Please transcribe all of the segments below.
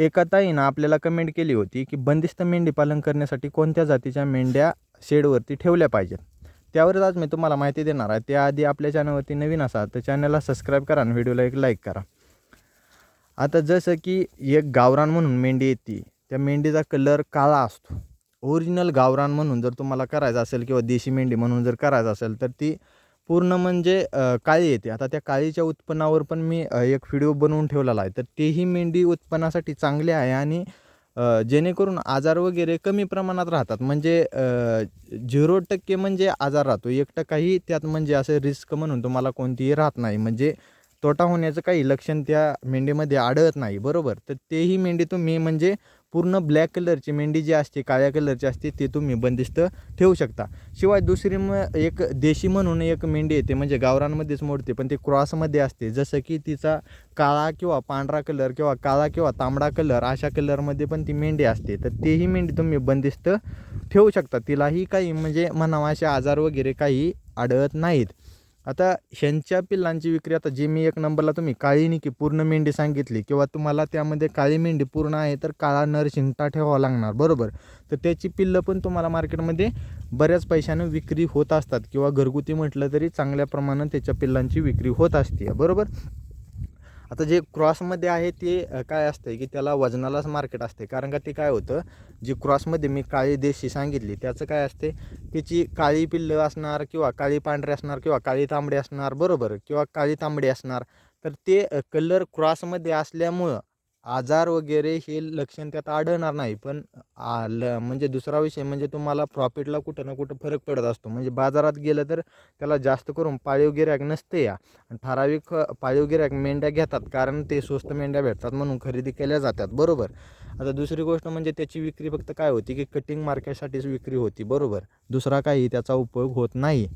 एका ताईनं आपल्याला कमेंट केली होती की बंदिस्त मेंढी पालन करण्यासाठी कोणत्या जातीच्या मेंढ्या शेडवरती ठेवल्या पाहिजेत? त्यावरच आज मी तुम्हाला माहिती देणार आहे. त्याआधी आपल्या चॅनलवरती नवीन असाल तर चॅनलला सबस्क्राईब करा आणि व्हिडिओला एक लाईक करा. आता जसं की एक गावरान म्हणून मेंढी येते. त्या मेंढीचा कलर काळा असतो. ओरिजिनल गावरान म्हणून जर तुम्हाला करायचं असेल किंवा देशी मेंढी म्हणून जर करायचं असेल तर ती पूर्ण म्हणजे काळी येते. आता त्या काळीच्या उत्पन्नावर पण मी एक व्हिडिओ बनवून ठेवलेला आहे. तर तेही मेंढी उत्पन्नासाठी चांगली आहे आणि जेणेकरून आजार वगैरे कमी प्रमाणात राहतात. म्हणजे झिरो टक्के म्हणजे आजार राहतो. एक टक्काही त्यात म्हणजे असं रिस्क म्हणून तुम्हाला कोणतीही राहत नाही. म्हणजे तोटा होण्याचं काही लक्षण त्या मेंढीमध्ये आढळत नाही. बरोबर? तर तेही मेंढी तुम्ही म्हणजे पूर्ण ब्लॅक कलरची मेंढी जी असते काळ्या कलरची असते ती तुम्ही बंदिस्त ठेवू शकता. शिवाय दुसरी म एक देशी म्हणून एक मेंढी येते म्हणजे गावरांमध्येच मोडते पण ती क्रॉसमध्ये असते. जसं की तिचा काळा किंवा पांढरा कलर किंवा काळा किंवा तांबडा कलर अशा कलरमध्ये पण ती मेंढी असते. तर तेही मेंढी तुम्ही बंदिस्त ठेवू शकता. तिलाही काही म्हणजे म्हणावा असे आजार वगैरे काही आढळत नाहीत. आता ह्यांच्या पिल्लांची विक्री आता जे मी एक नंबरला तुम्ही काळी निकी पूर्ण मेंढी सांगितली किंवा तुम्हाला त्यामध्ये काळी मेंढी पूर्ण आहे तर काळा नर शिंगटा ठेवावा लागणार बरोबर? तर त्याची पिल्लं पण तुम्हाला मार्केटमध्ये बऱ्याच पैशानं विक्री होत असतात किंवा घरगुती म्हटलं तरी चांगल्या प्रमाणात त्याच्या पिल्लांची विक्री होत असते बरोबर? आता जे क्रॉसमध्ये आहे ते काय असतं की त्याला वजनालाच मार्केट असते कारण का ते काय होतं जी क्रॉसमध्ये मी काळी देशी सांगितली त्याचं काय असते त्याची काळी पिल्लं असणार किंवा काळी पांढरी असणार किंवा काळी तांबडी असणार बरोबर किंवा काळी तांबडी असणार तर ते कलर क्रॉसमध्ये असल्यामुळं आजार वगैरे हे लक्षण त्यात आढळणार नाही. पण आ, ल म्हणजे दुसरा विषय म्हणजे तुम्हाला प्रॉफिटला कुठं ना कुठं फरक पडत असतो. म्हणजे बाजारात गेलं तर त्याला जास्त करून पाळीव गिऱ्हाईक नसते या. ठराविक पाळीव गिऱ्हाईक मेंढ्या घेतात कारण ते स्वस्त मेंढ्या भेटतात म्हणून खरेदी केल्या जातात. बरोबर? आता दुसरी गोष्ट म्हणजे त्याची विक्री फक्त काय होती की कटिंग मार्केटसाठीच विक्री होती. बरोबर? दुसरा काही त्याचा उपयोग होत नाही.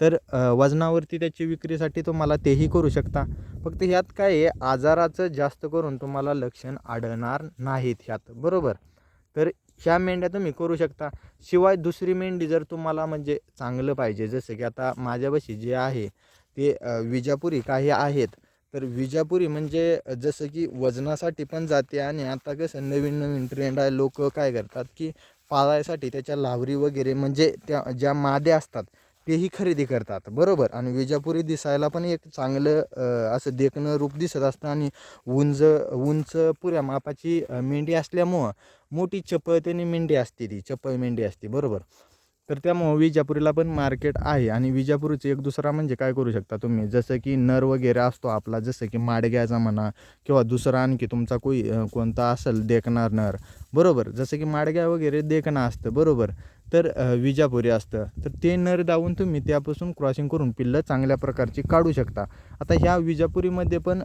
तर वजनावरती त्याची विक्रीसाठी तुम्हाला तेही करू शकता. फक्त ह्यात काय आहे आजाराचं जास्त करून तुम्हाला लक्षण आढळणार नाहीत ह्यात. बरोबर? तर ह्या मेंढ्या तुम्ही करू शकता. शिवाय दुसरी मेंढी जर तुम्हाला म्हणजे चांगलं पाहिजे जसं की आता माझ्यापाशी जे आहे ते विजापुरी काही आहेत. तर विजापुरी म्हणजे जसं की वजनासाठी पण जाते आणि आता कसं नवीन नवीन ट्रेंड आहे. लोक काय करतात की पाळायसाठी त्याच्या लावरी वगैरे म्हणजे त्या ज्या माद्या असतात तेही खरेदी करतात. बरोबर. आणि विजापुरी दिसायला पण एक चांगलं असं देखणं रूप दिसत असतं आणि उंच उंच पुऱ्या मापाची मेंढी असल्यामुळं मोठी चपळतेने मेंढी असते ती. चपळ मेंढी असते. बरोबर. तर त्यामुळं विजापुरीला पण मार्केट आहे आणि विजापुरीचं एक दुसरा म्हणजे काय करू शकता तुम्ही? जसं की नर वगैरे असतो आपला जसं की माडग्याचा म्हणा किंवा दुसरा आणखी तुमचा कोई कोणता असेल देखणार नर. बरोबर. जसं की माडग्या वगैरे देखणं असतं. बरोबर. तर विजापुरी असतं. तर ते नर दावून तुम्ही त्यापासून क्रॉसिंग करून पिल्लं चांगल्या प्रकारची काढू शकता. आता ह्या विजापुरीमध्ये पण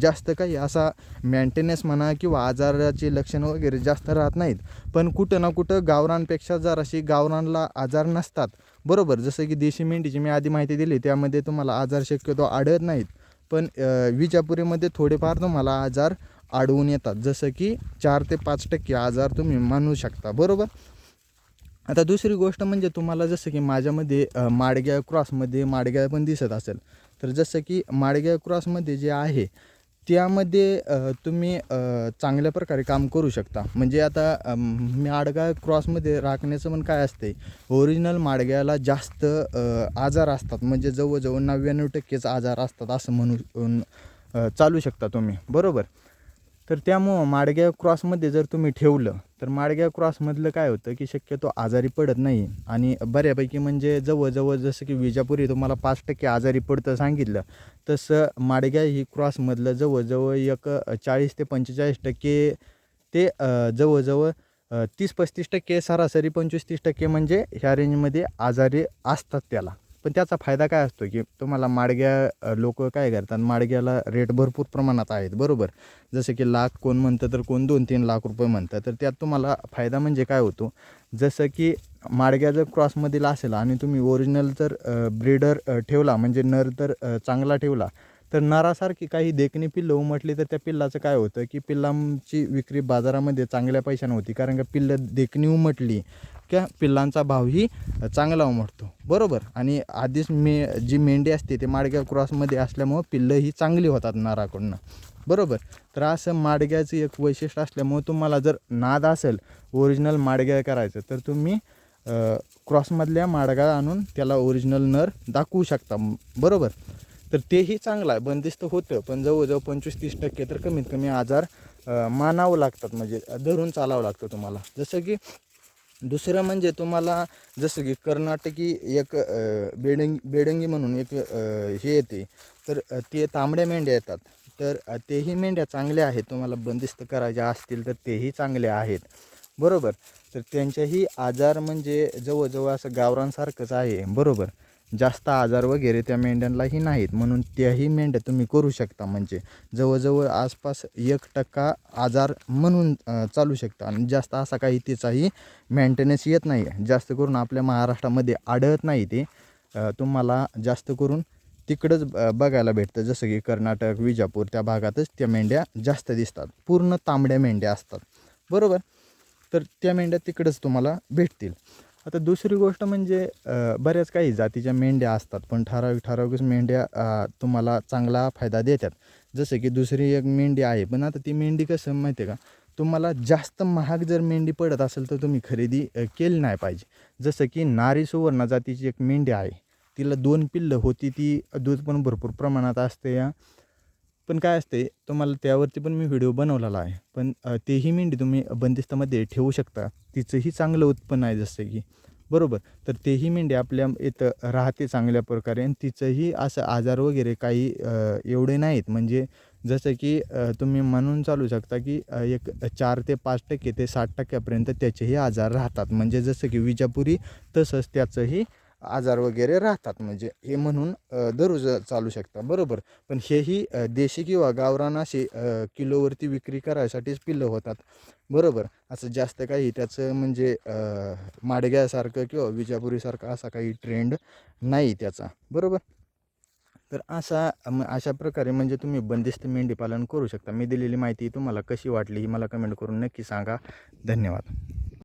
जास्त काही असा मेंटेनन्स म्हणा किंवा आजाराचे लक्षणं वगैरे जास्त राहत नाहीत. पण कुठं ना कुठं गावरांपेक्षा जराशी गावरांला आजार नसतात. बरोबर जसं की देशी मेंढीची मी आधी माहिती दिली त्यामध्ये तुम्हाला आजार शक्यतो आढळत नाहीत. पण विजापुरीमध्ये थोडेफार तुम्हाला आजार आढळून येतात. जसं की चार ते पाच टक्के आजार तुम्ही मानू शकता. बरोबर? आता दुसरी गोष्ट म्हणजे तुम्हाला जसं की माझ्यामध्ये माडग्या क्रॉसमध्ये माडग्या पण दिसत असेल. तर जसं की माडग्या क्रॉसमध्ये जे आहे त्यामध्ये तुम्ही चांगल्या प्रकारे काम करू शकता. म्हणजे आता माडगा क्रॉसमध्ये राखण्याचं पण काय असते ओरिजिनल माडग्याला जास्त आजार असतात. म्हणजे जवळजवळ नव्याण्णव टक्केच आजार असतात असं म्हणून चालू शकता तुम्ही. बरोबर? तर त्यामुळं माडग्या क्रॉसमध्ये जर तुम्ही ठेवलं तर माडग्या क्रॉसमधलं काय होतं की शक्यतो आजारी पडत नाही. आणि बऱ्यापैकी म्हणजे जवळजवळ जसं की विजापुरी तुम्हाला पाच टक्के आजारी पडतं सांगितलं तसं माडग्या ही क्रॉसमधलं जवळजवळ एक चाळीस ते पंचेचाळीस टक्के ते जवळजवळ तीस पस्तीस टक्के सरासरी पंचवीस तीस टक्के म्हणजे ह्या रेंजमध्ये आजारी असतात त्याला. पण त्याचा फायदा काय असतो की तुम्हाला माडग्या लोक काय करतात? माडग्याला रेट भरपूर प्रमाणात आहेत बरोबर? जसं की लाख कोण म्हणतं तर कोण दोन तीन लाख रुपये म्हणतं. तर त्यात तुम्हाला फायदा म्हणजे काय होतो? जसं की माडग्या जर क्रॉसमधील असेल आणि तुम्ही ओरिजिनल जर ब्रीडर ठेवला म्हणजे नर तर चांगला ठेवला तर नरासारखी काही देखणी पिल्लं उमटली तर त्या पिल्लाचं काय होतं की पिल्लांची विक्री बाजारामध्ये चांगल्या पैशानं होती. कारण का पिल्लं देखणी उमटली त्या पिल्लांचा भावही चांगला उमटतो बरोबर? आणि आधीच मे जी मेंढी असते ते माडग्या क्रॉसमध्ये असल्यामुळं पिल्लं ही चांगली होतात नाराकडनं. बरोबर? तर असं माडग्याचं एक वैशिष्ट्य असल्यामुळं तुम्हाला जर नाद असेल ओरिजिनल माडग्या करायचं तर तुम्ही क्रॉसमधल्या माडगा आणून त्याला ओरिजिनल नर दाखवू शकता. बरोबर? तर तेही चांगलं आहे. बंदिस्त होतं पण जवळजवळ पंचवीस तीस टक्के तर कमीत कमी आजार मानावं लागतात. म्हणजे धरून चालावं लागतं तुम्हाला. जसं की दुसरं म्हणजे तुम्हाला जसं की कर्नाटकी एक बेडंग बेडंगी म्हणून एक हे येते. तर ते तांबड्या मेंढ्या येतात. तर तेही मेंढ्या चांगल्या आहेत. तुम्हाला बंदिस्त करायच्या असतील तर तेही चांगले आहेत. बरोबर? तर त्यांच्याही आजार म्हणजे जवळजवळ असं गावरांसारखंच आहे. बरोबर? जास्त आजार वगैरे त्या मेंढ्यांलाही नाहीत. म्हणून त्याही मेंढ्या तुम्ही करू शकता. म्हणजे जवळजवळ आसपास एक टक्का आजार म्हणून चालू शकता. आणि जास्त असा काही तिचाही मेंटेनन्स येत नाही जास्त करून आपल्या महाराष्ट्रामध्ये आढळत नाही ते. तुम्हाला जास्त करून तिकडंच ब- बघायला भेटतं. जसं की कर्नाटक विजापूर त्या भागातच त्या मेंढ्या जास्त दिसतात. पूर्ण तांबड्या मेंढ्या असतात. बरोबर? तर त्या मेंढ्या तिकडंच तुम्हाला भेटतील. आता दुसरी गोष्ट म्हणजे बऱ्याच काही जातीच्या मेंढ्या असतात पण ठराविक ठराविकच मेंढ्या तुम्हाला चांगला फायदा देतात. जसं की दुसरी एक मेंढी आहे पण आता ती मेंढी कसं माहिती आहे का? तुम्हाला जास्त महाग जर मेंढी पडत असेल तर तुम्ही खरेदी केली नाही पाहिजे. जसं की नारी सुवर्ण जातीची एक मेंढी आहे तिला दोन पिल्लं होती ती दूध पण भरपूर प्रमाणात असते या. पण काय असते तुम्हाला त्यावरती पण मी व्हिडिओ बनवलेला आहे. पण तेही मेंढी तुम्ही बंदिस्तामध्ये ठेवू शकता. तिचंही चांगलं उत्पन्न आहे जसं की. बरोबर? तर तेही मेंढी आपल्या इथं राहते चांगल्या प्रकारे आणि तिचंही असं आजार वगैरे काही एवढे नाहीत. म्हणजे जसं की तुम्ही म्हणून चालू शकता की एक चार ते पाच टक्के ते साठ टक्क्यापर्यंत त्याचेही आजार राहतात. म्हणजे जसं की विजापुरी तसंच त्याचंही आजार वगैरे राहतात. म्हणजे हे म्हणून दररोज चालू शकता बरोबर. पण हेही देशी किंवा गावरान असे किलोवरती विक्री करायसाठीच पिल्लं होतात. बरोबर. असं जास्त काही त्याचं म्हणजे माडग्यासारखं किंवा विजापुरीसारखं असा काही ट्रेंड नाही त्याचा. बरोबर? तर असा अशा प्रकारे म्हणजे तुम्ही बंदिस्त मेंढी पालन करू शकता. मी दिलेली माहिती तुम्हाला कशी वाटली ही मला कमेंट करून नक्की सांगा. धन्यवाद.